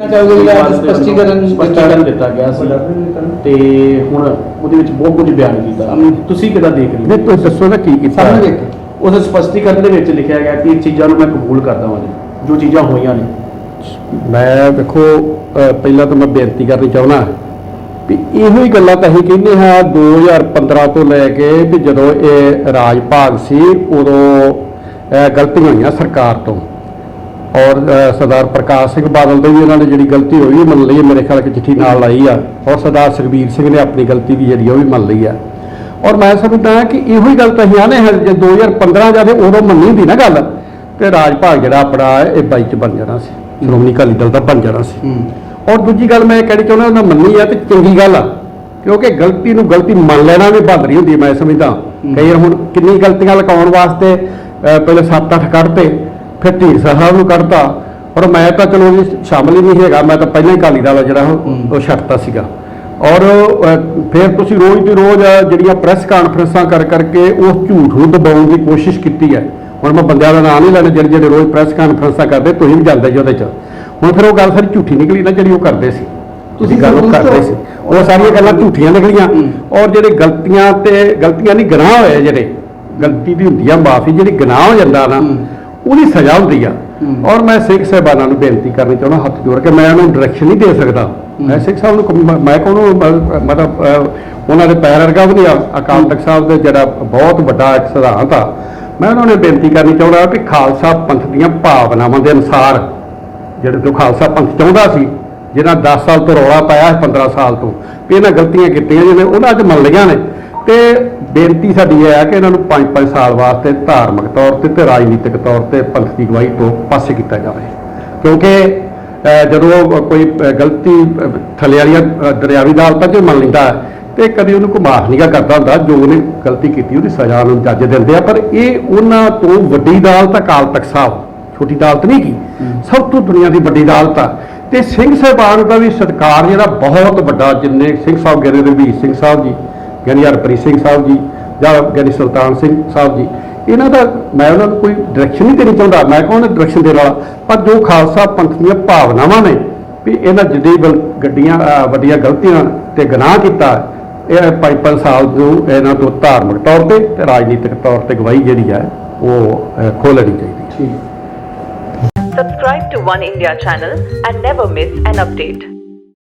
ਚਾਹੋਗੇ ਵੀ ਆਹ ਸਪਸ਼ਟੀਕਰਨ ਸਪਸ਼ਟੀਕਰਨ ਦਿੱਤਾ ਗਿਆ ਸੀ। ਤੇ ਹੁਣ ਉਹਦੇ ਵਿੱਚ ਬਹੁਤ ਕੁਝ ਬਿਆਨ ਕੀਤਾ। ਤੁਸੀਂ ਕਿਹਦਾ ਦੇਖ ਰਹੇ ਨਹੀਂ ਤੁਸੀਂ ਦੱਸੋ ਨਾ ਕੀ ਕੀਤਾ। ਸਾਹਮਣੇ ਦੇਖ। ਉਸ ਸਪਸ਼ਟੀਕਰਨ ਦੇ ਵਿੱਚ ਲਿਖਿਆ ਗਿਆ ਕਿ ਇਹ ਚੀਜ਼ਾਂ ਨੂੰ ਮੈਂ ਕਬੂਲ ਕਰਦਾ ਹਾਂ ਜੀ, ਜੋ ਚੀਜ਼ਾਂ ਹੋਈਆਂ ਨੇ। ਮੈਂ ਦੇਖੋ ਪਹਿਲਾਂ ਤਾਂ ਮੈਂ ਬੇਨਤੀ ਕਰਨੀ ਚਾਹੁੰਦਾ ਵੀ ਇਹੋ ਹੀ ਗੱਲਾਂ ਤਾਂ ਅਸੀਂ ਕਹਿੰਦੇ ਹਾਂ 2015 ਤੋਂ ਲੈ ਕੇ ਵੀ ਜਦੋਂ ਇਹ ਰਾਜ ਭਾਗ ਸੀ ਉਦੋਂ ਗਲਤੀਆਂ ਹੋਈਆਂ ਸਰਕਾਰ ਤੋਂ। ਔਰ ਸਰਦਾਰ ਪ੍ਰਕਾਸ਼ ਸਿੰਘ ਬਾਦਲ ਦੀ ਵੀ ਇਹਨਾਂ ਨੇ ਜਿਹੜੀ ਗਲਤੀ ਹੋਈ ਉਹ ਮੰਨ ਲਈ ਹੈ, ਮੇਰੇ ਖਿਆਲ ਕਿ ਚਿੱਠੀ ਨਾਲ ਲਾਈ ਆ। ਔਰ ਸਰਦਾਰ ਸੁਖਬੀਰ ਸਿੰਘ ਨੇ ਆਪਣੀ ਗਲਤੀ ਵੀ ਜਿਹੜੀ ਉਹ ਵੀ ਮੰਨ ਲਈ ਆ। ਔਰ ਮੈਂ ਸਮਝਦਾ ਕਿ ਇਹੋ ਹੀ ਗੱਲ ਤਾਂ ਅਸੀਂ ਆਨੇ ਹਾਂ ਜੇ 2015 ਜਾਂ ਫਿਰ ਉਦੋਂ ਮੰਨੀ ਹੁੰਦੀ ਨਾ ਗੱਲ ਤੇ ਰਾਜ ਭਾਗ ਜਿਹੜਾ ਆਪਣਾ ਇਹ ਬਾਈ ਚ ਬਣ ਜਾਣਾ ਸੀ ਸ਼੍ਰੋਮਣੀ ਅਕਾਲੀ ਦਲ ਦਾ ਬਣ ਜਾਣਾ ਸੀ। ਔਰ ਦੂਜੀ ਗੱਲ ਮੈਂ ਕਹਿਣੀ ਚਾਹੁੰਦਾ ਉਹਨਾਂ ਮੰਨੀ ਆ ਤੇ ਚੰਗੀ ਗੱਲ ਆ ਕਿਉਂਕਿ ਗਲਤੀ ਨੂੰ ਗਲਤੀ ਮੰਨ ਲੈਣਾ ਵੀ ਬਹਾਦਰੀ ਹੁੰਦੀ ਹੈ, ਮੈਂ ਸਮਝਦਾ। ਕਈ ਹੁਣ ਕਿੰਨੀ ਗਲਤੀਆਂ ਲਕਾਉਣ ਵਾਸਤੇ ਪਹਿਲੇ 7-8 ਕੱਢਤੇ ਫਿਰ ਢੀਂਡ ਸਾਹਿਬ ਨੂੰ ਕੱਢਤਾ ਔਰ ਮੈਂ ਤਾਂ ਚਲੋ ਜੀ ਸ਼ਾਮਲ ਹੀ ਨਹੀਂ ਹੈਗਾ ਮੈਂ ਤਾਂ ਪਹਿਲਾਂ ਹੀ ਅਕਾਲੀ ਦਲ ਆ ਜਿਹੜਾ ਉਹ- ਛੱਡਤਾ ਸੀਗਾ। ਔਰ ਫਿਰ ਤੁਸੀਂ ਰੋਜ਼ ਦੀ ਰੋਜ਼ ਜਿਹੜੀਆਂ ਪ੍ਰੈਸ ਕਾਨਫਰੰਸਾਂ ਕਰ ਕਰਕੇ ਉਸ ਝੂਠ ਨੂੰ ਦਬਾਉਣ ਦੀ ਕੋਸ਼ਿਸ਼ ਕੀਤੀ ਹੈ। ਹੁਣ ਮੈਂ ਬੰਦਿਆਂ ਦਾ ਨਾਮ ਨਹੀਂ ਲੈਣਾ ਜਿਹੜੇ ਜਿਹੜੇ ਰੋਜ਼ ਪ੍ਰੈਸ ਕਾਨਫਰੰਸਾਂ ਕਰਦੇ ਤੁਸੀਂ ਵੀ ਜਾਂਦੇ ਜੀ ਉਹਦੇ 'ਚ। ਹੁਣ ਫਿਰ ਉਹ ਗੱਲ ਸਾਰੀ ਝੂਠੀ ਨਿਕਲੀ ਨਾ ਜਿਹੜੀ ਉਹ ਕਰਦੇ ਸੀ। ਤੁਸੀਂ ਗੱਲ ਉਹ ਕਰਦੇ ਸੀ। ਉਹ ਸਾਰੀਆਂ ਗੱਲਾਂ ਝੂਠੀਆਂ ਨਿਕਲੀਆਂ। ਔਰ ਜਿਹੜੇ ਗਲਤੀਆਂ ਤੇ ਗਲਤੀਆਂ ਨਹੀਂ ਗੁਨਾਹ ਹੋਏ ਜਿਹੜੇ। ਗਲਤੀ ਦੀ ਹੁੰਦੀ ਆ ਮਾਫੀ ਜਿਹੜੀ ਗੁਨਾਹ ਹੋ ਜਾਂਦਾ ਨਾ ਉਹਦੀ ਸਜ਼ਾ ਹੁੰਦੀ ਆ। ਔਰ ਮੈਂ ਸਿੱਖ ਸਾਹਿਬਾਨਾਂ ਨੂੰ ਬੇਨਤੀ ਕਰਨੀ ਚਾਹੁੰਦਾ ਹੱਥ ਜੋੜ ਕੇ ਮੈਂ ਉਹਨਾਂ ਨੂੰ ਡਾਇਰੈਕਸ਼ਨ ਨਹੀਂ ਦੇ ਸਕਦਾ। ਮੈਂ ਸਿੱਖ ਸਾਹਿਬ ਨੂੰ ਮੈਂ ਕੋਨੂੰ ਮਤਲਬ ਅਹ, ਉਹਨਾਂ ਦੇ ਪੈਰ ਵਰਗਾ ਵੀ ਅਕਾਲ ਤਖਤ ਸਾਹਿਬ ਦੇ ਜਿਹੜਾ ਬਹੁਤ ਵੱਡਾ ਇੱਕ ਸਿਧਾਂਤ ਆ। ਮੈਂ ਉਹਨਾਂ ਨੂੰ ਬੇਨਤੀ ਕਰਨੀ ਚਾਹੁੰਦਾ ਕਿ ਖਾਲਸਾ ਪੰਥ ਦੀਆਂ ਭਾਵਨਾਵਾਂ ਦੇ ਅਨੁਸਾਰ ਜਿਹੜੇ ਤੋਂ ਖਾਲਸਾ ਪੰਥ ਚਾਹੁੰਦਾ ਸੀ ਜਿਹਨਾਂ 10 ਸਾਲ ਤੋਂ ਰੌਲਾ ਪਾਇਆ ਸੀ 15 ਸਾਲ ਤੋਂ ਵੀ ਇਹਨਾਂ ਗਲਤੀਆਂ ਕੀਤੀਆਂ ਜਿਹਨੇ ਉਹਨਾਂ ਅੱਜ ਮੰਨ ਲਈਆਂ ਨੇ। ਤੇ ਬੇਨਤੀ ਸਾਡੀ ਇਹ ਹੈ ਕਿ ਇਹਨਾਂ ਨੂੰ 5-5 ਸਾਲ ਵਾਸਤੇ ਧਾਰਮਿਕ ਤੌਰ ਤੇ ਤੇ ਰਾਜਨੀਤਿਕ ਤੌਰ ਤੇ ਪੰਥ ਦੀ ਗਵਾਹੀ ਤੋਂ ਪਾਸੇ ਕੀਤਾ ਜਾਵੇ। ਕਿਉਂਕਿ ਜਦੋਂ ਕੋਈ ਗਲਤੀ ਥੱਲੇ ਵਾਲੀਆਂ ਦਰਿਆਵੀ ਅਦਾਲਤਾਂ 'ਚ ਮੰਨ ਲੈਂਦਾ ਹੈ, ਤੇ ਕਦੇ ਉਹਨੂੰ ਕੋਈ ਮਾਫ ਨਹੀਂਗਾ ਕਰਦਾ ਹੁੰਦਾ ਜੋ ਉਹਨੇ ਗਲਤੀ ਕੀਤੀ ਉਹਦੀ ਸਜ਼ਾ ਨੂੰ ਜੱਜ ਦਿੰਦੇ ਆ। ਪਰ ਇਹ ਉਹਨਾਂ ਤੋਂ ਵੱਡੀ ਅਦਾਲਤ ਅਕਾਲ ਤਖਤ ਸਾਹਿਬ। ਛੋਟੀ ਅਦਾਲਤ ਨਹੀਂ ਕੀ ਸਭ ਤੋਂ ਦੁਨੀਆ ਦੀ ਵੱਡੀ ਅਦਾਲਤ ਆ। ਤੇ ਸਿੰਘ ਸਾਹਿਬਾਨ ਦਾ ਵੀ ਸਤਿਕਾਰ ਜਿਹੜਾ ਬਹੁਤ ਵੱਡਾ ਜਿੰਨੇ ਸਿੰਘ ਸਾਹਿਬ ਗਿਆਨੀ ਰਵੀਰ ਸਿੰਘ ਸਾਹਿਬ ਜੀ ਗਿਆਨੀ ਹਰਪ੍ਰੀਤ ਸਿੰਘ ਸਾਹਿਬ ਜੀ ਜਾਂ ਗਿਆਨੀ ਸੁਲਤਾਨ ਸਿੰਘ ਸਾਹਿਬ ਜੀ। ਇਹਨਾਂ ਦਾ ਮੈਂ ਉਹਨਾਂ ਨੂੰ ਕੋਈ ਡਾਇਰੈਕਸ਼ਨ ਨਹੀਂ ਦੇਣੀ ਚਾਹੁੰਦਾ। ਮੈਂ ਕੌਣ ਡਾਇਰੈਕਸ਼ਨ ਦੇ ਵਾਲਾ। ਪਰ ਜੋ ਖਾਲਸਾ ਪੰਥ ਦੀਆਂ ਭਾਵਨਾਵਾਂ ਨੇ ਵੀ ਇਹਨਾਂ ਜਿੱਡੀ ਵੱਲ ਗੱਡੀਆਂ ਵੱਡੀਆਂ ਗਲਤੀਆਂ ਤੇ ਗੁਨਾਹ ਕੀਤਾ ਇਹ ਪੰਜ ਪੰਜ ਸਾਲ ਨੂੰ ਇਹਨਾਂ ਤੋਂ ਧਾਰਮਿਕ ਤੌਰ ਤੇ ਤੇ ਰਾਜਨੀਤਿਕ ਤੌਰ ਤੇ ਗਵਾਹੀ ਜਿਹੜੀ ਹੈ ਉਹ ਅਹ, ਲੈਣੀ ਚਾਹੀਦੀ ਹੈ। ਠੀਕ। Subscribe to One India channel and never miss an.